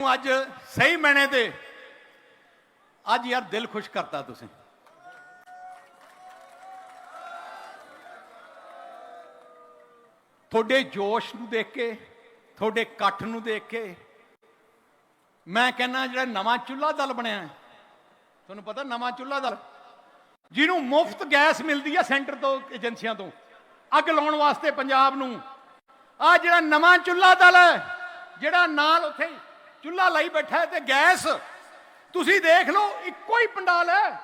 ਅੱਜ ਸਹੀ ਮੈਨੇ ਤੇ। ਅੱਜ ਯਾਰ ਦਿਲ ਖੁਸ਼ ਕਰਤਾ ਤੁਸੀਂ। ਤੁਹਾਡੇ ਜੋਸ਼ ਨੂੰ ਦੇਖ ਕੇ, ਤੁਹਾਡੇ ਇਕੱਠ ਨੂੰ ਦੇਖ ਕੇ ਮੈਂ ਕਹਿੰਨਾ ਜਿਹੜਾ ਨਵਾਂ ਚੁੱਲ੍ਹਾ ਦਲ ਬਣਿਆ ਤੁਹਾਨੂੰ ਪਤਾ ਨਵਾਂ ਚੁੱਲ੍ਹਾ ਦਲ? ਜਿਹਨੂੰ ਮੁਫਤ ਗੈਸ ਮਿਲਦੀ ਹੈ ਸੈਂਟਰ ਤੋਂ, ਏਜੰਸੀਆਂ ਤੋਂ। ਅੱਗ ਲਾਉਣ ਵਾਸਤੇ ਪੰਜਾਬ ਨੂੰ। ਆ ਜਿਹੜਾ ਨਵਾਂ ਚੁੱਲ੍ਹਾ ਦਲ ਹੈ, ਜਿਹੜਾ ਨਾਲ ਉੱਥੇ ਚੁੱਲ੍ਹਾ ਲਾਈ ਬੈਠਾ ਤੇ ਗੈਸ। ਤੁਸੀਂ ਦੇਖ ਲਓ, ਇੱਕੋ ਹੀ ਪੰਡਾਲ ਹੈ।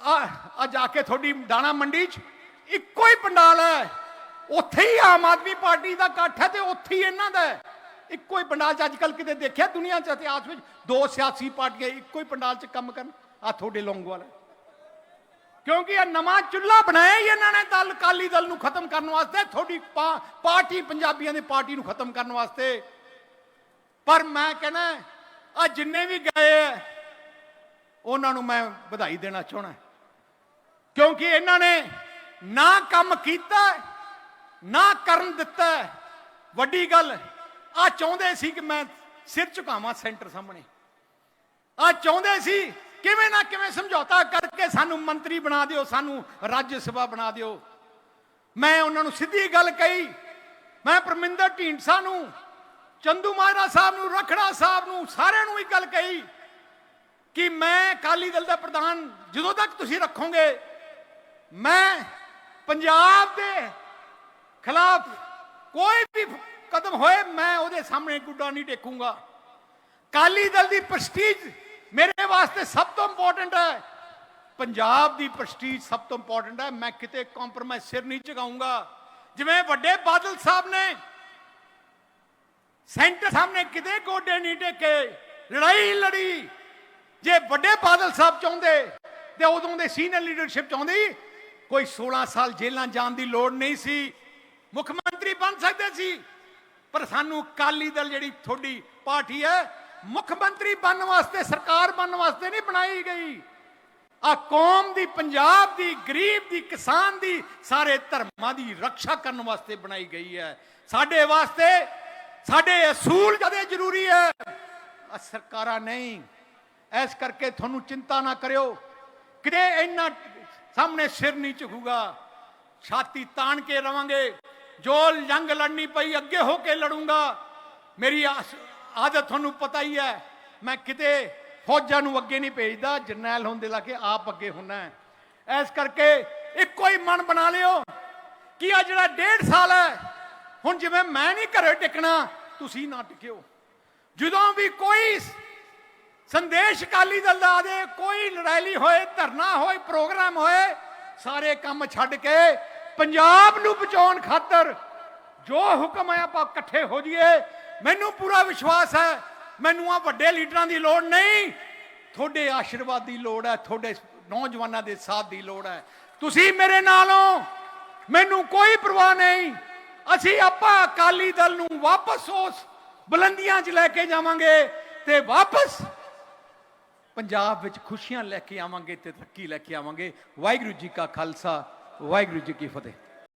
ਆ ਆ ਜਾ ਕੇ ਤੁਹਾਡੀ ਦਾਣਾ ਮੰਡੀ 'ਚ ਇੱਕੋ ਹੀ ਪੰਡਾਲ ਹੈ। ਉੱਥੇ ਹੀ ਆਮ ਆਦਮੀ ਪਾਰਟੀ ਦਾ ਇਕੱਠ ਹੈ ਤੇ ਉੱਥੇ ਹੀ ਇਹਨਾਂ ਦਾ ਹੈ। ਇੱਕੋ ਹੀ ਪੰਡਾਲ 'ਚ ਅੱਜ ਕੱਲ ਕਿਤੇ ਦੇਖਿਆ ਦੁਨੀਆ 'ਚ ਇਤਿਹਾਸ ਵਿੱਚ ਦੋ ਸਿਆਸੀ ਪਾਰਟੀਆਂ ਇੱਕੋ ਹੀ ਪੰਡਾਲ 'ਚ ਕੰਮ ਕਰਨ? ਆ ਤੁਹਾਡੇ ਲੌਂਗੋਵਾਲ ਹੈ। ਕਿਉਂਕਿ ਇਹ ਨਵਾਂ ਚੁੱਲ੍ਹਾ ਬਣਾਇਆ ਹੀ ਇਹਨਾਂ ਨੇ ਦਲ ਕਾਲੀ ਦਲ ਨੂੰ ਖਤਮ ਕਰਨ ਵਾਸਤੇ, ਤੁਹਾਡੀ ਪਾਰਟੀ ਪੰਜਾਬੀਆਂ ਦੀ ਪਾਰਟੀ ਨੂੰ ਖਤਮ ਕਰਨ ਵਾਸਤੇ। ਪਰ ਮੈਂ ਕਹਿੰਦਾ ਆ ਜਿੰਨੇ ਵੀ ਗਏ ਹੈ ਉਹਨਾਂ ਨੂੰ ਮੈਂ ਵਧਾਈ ਦੇਣਾ ਚਾਹਣਾ ਕਿਉਂਕਿ ਇਹਨਾਂ ਨੇ ਨਾ ਕੰਮ ਕੀਤਾ ਨਾ ਕਰਨ ਦਿੱਤਾ ਵੱਡੀ ਗੱਲ, ਆ ਚਾਹੁੰਦੇ ਸੀ ਕਿ ਮੈਂ ਸਿਰ ਝੁਕਾਵਾਂ ਸੈਂਟਰ ਸਾਹਮਣੇ। ਆ ਚਾਹੁੰਦੇ ਸੀ ਕਿਵੇਂ ਨਾ ਕਿਵੇਂ ਸਮਝੌਤਾ ਕਰਕੇ ਸਾਨੂੰ ਮੰਤਰੀ ਬਣਾ ਦਿਓ, ਸਾਨੂੰ ਰਾਜ ਸਭਾ ਬਣਾ ਦਿਓ। ਮੈਂ ਉਹਨਾਂ ਨੂੰ ਸਿੱਧੀ ਗੱਲ ਕਹੀ, ਮੈਂ ਪਰਮਿੰਦਰ ਢੀਂਡਸਾ ਨੂੰ ਚੰਦੂ ਮਾਜਰਾ ਸਾਹਿਬ ਨੂੰ, ਰਖੜਾ ਸਾਹਿਬ ਨੂੰ, ਸਾਰਿਆਂ ਨੂੰ ਇੱਕ ਗੱਲ ਕਹੀ ਕਿ ਮੈਂ ਅਕਾਲੀ ਦਲ ਦਾ ਪ੍ਰਧਾਨ ਜਦੋਂ ਤੱਕ ਤੁਸੀਂ ਰੱਖੋਗੇ, ਮੈਂ ਪੰਜਾਬ ਦੇ ਖਿਲਾਫ ਕੋਈ ਵੀ ਕਦਮ ਹੋਏ, ਮੈਂ ਉਹਦੇ ਸਾਹਮਣੇ ਗੁੱਡਾ ਨਹੀਂ ਟੇਕੂਗਾ। ਕਾਲੀ ਦਲ ਦੀ ਪ੍ਰਸਟੀਜ ਮੇਰੇ ਵਾਸਤੇ ਸਭ ਤੋਂ ਇੰਪੋਰਟੈਂਟ ਹੈ। ਪੰਜਾਬ ਦੀ ਪ੍ਰਸਟੀਜ ਸਭ ਤੋਂ ਇੰਪੋਰਟੈਂਟ ਹੈ। ਮੈਂ ਕਿਤੇ ਕੰਪਰੋਮਾਈਜ਼ ਸਿਰ ਨਹੀਂ ਝੁਕਾਊਂਗਾ। ਜਿਵੇਂ ਵੱਡੇ ਬਾਦਲ ਸਾਹਿਬ ਨੇ ਸੈਂਟਰ ਸਾਹਮਣੇ ਕਿਤੇ ਗੋਡੇ ਨਹੀਂ ਟੇਕੇ, ਲੜਾਈ ਲੜੀ। ਜੇ ਵੱਡੇ ਬਾਦਲ ਸਾਹਿਬ ਚਾਹੁੰਦੇ, ਤੇ ਉਦੋਂ ਦੇ ਸੀਨੀਅਰ ਲੀਡਰਸ਼ਿਪ ਚਾਹੁੰਦੀ ਕੋਈ 16 ਸਾਲ ਜੇਲ੍ਹਾਂ ਜਾਣ ਦੀ ਲੋੜ ਨਹੀਂ ਸੀ। ਮੁੱਖ ਮੰਤਰੀ ਬਣ ਸਕਦੇ ਸੀ, ਪਰ ਸਾਨੂੰ ਕਾਲੀ ਦਲ ਜਿਹੜੀ ਤੁਹਾਡੀ ਪਾਰਟੀ ਹੈ, ਮੁੱਖ ਮੰਤਰੀ ਬਣਨ ਵਾਸਤੇ, ਸਰਕਾਰ ਬਣਨ ਵਾਸਤੇ ਨਹੀਂ ਬਣਾਈ ਗਈ। ਆ ਕੌਮ ਦੀ, ਪੰਜਾਬ ਦੀ, ਗਰੀਬ ਦੀ, ਕਿਸਾਨ ਦੀ, ਸਾਰੇ ਧਰਮਾਂ ਦੀ ਰੱਖਿਆ ਕਰਨ ਵਾਸਤੇ ਬਣਾਈ ਗਈ ਹੈ। ਸਾਡੇ ਵਾਸਤੇ ਸਾਡੇ ਅਸੂਲ ਜਦੇ ਜ਼ਰੂਰੀ ਹੈ ਸਰਕਾਰਾਂ ਨਹੀਂ। ਐਸ ਕਰਕੇ ਤੁਹਾਨੂੰ ਚਿੰਤਾ ਨਾ ਕਰਿਓ। ਕਿਤੇ ਇੰਨਾ ਸਾਹਮਣੇ ਸਿਰ ਨਹੀਂ ਝੁਕੂਗਾ। ਛਾਤੀ ਤਾਣ ਕੇ ਰਵਾਂਗੇ। ਜੋ ਜੰਗ ਲੜਨੀ ਪਈ, ਅੱਗੇ ਹੋ ਕੇ ਲੜੂੰਗਾ। ਮੇਰੀ ਆਦਤ ਤੁਹਾਨੂੰ ਪਤਾ ਹੀ ਹੈ। ਮੈਂ ਕਿਤੇ ਫੌਜਾਂ ਨੂੰ ਅੱਗੇ ਨਹੀਂ ਭੇਜਦਾ। ਜਰਨੈਲ ਹੋਣ ਦੇ ਲਾ ਕੇ ਆਪ ਅੱਗੇ ਹੁੰਨਾ ਹੈ। ਐਸ ਕਰਕੇ ਇੱਕੋ ਹੀ ਮਨ ਬਣਾ ਲਿਓ ਕਿ ਆ ਜਿਹੜਾ ਡੇਢ ਸਾਲ ਹੈ ਹੁਣ ਜਿਵੇਂ ਮੈਂ ਨਹੀਂ ਘਰੇ ਟਿਕਣਾ, ਤੁਸੀਂ ਨਾ ਟਿਕਿਓ। ਜਦੋਂ ਵੀ ਕੋਈ ਸੰਦੇਸ਼ ਅਕਾਲੀ ਦਲ ਦਾ ਆਦੇ ਕੋਈ ਲੜਾਈ ਹੋਏ, ਧਰਨਾ ਹੋਏ, ਪ੍ਰੋਗਰਾਮ ਹੋਏ, ਸਾਰੇ ਕੰਮ ਛੱਡ ਕੇ ਪੰਜਾਬ ਨੂੰ ਬਚਾਉਣ ਖਾਤਰ ਜੋ ਹੁਕਮ ਹੈ, ਆਪਾਂ ਇਕੱਠੇ ਹੋ ਜਾਈਏ। ਮੈਨੂੰ ਪੂਰਾ ਵਿਸ਼ਵਾਸ ਹੈ, ਮੈਨੂੰ ਆ ਵੱਡੇ ਲੀਡਰਾਂ ਦੀ ਲੋੜ ਨਹੀਂ। ਤੁਹਾਡੇ ਆਸ਼ੀਰਵਾਦ ਦੀ ਲੋੜ ਹੈ, ਤੁਹਾਡੇ ਨੌਜਵਾਨਾਂ ਦੇ ਸਾਥ ਦੀ ਲੋੜ ਹੈ। ਤੁਸੀਂ ਮੇਰੇ ਨਾਲ ਹੋ ਮੈਨੂੰ ਕੋਈ ਪਰਵਾਹ ਨਹੀਂ। ਅਸੀਂ ਆਪਾਂ ਅਕਾਲੀ ਦਲ ਨੂੰ ਵਾਪਸ ਉਸ ਬੁਲੰਦੀਆਂ 'ਚ ਲੈ ਕੇ ਜਾਵਾਂਗੇ ਤੇ ਵਾਪਸ ਪੰਜਾਬ ਵਿੱਚ ਖੁਸ਼ੀਆਂ ਲੈ ਕੇ ਆਵਾਂਗੇ ਤੇ ਤਰੱਕੀ ਲੈ ਕੇ ਆਵਾਂਗੇ। ਵਾਹਿਗੁਰੂ ਜੀ ਕਾ ਖਾਲਸਾ, ਵਾਹਿਗੁਰੂ ਜੀ ਕੀ ਫਤਿਹ।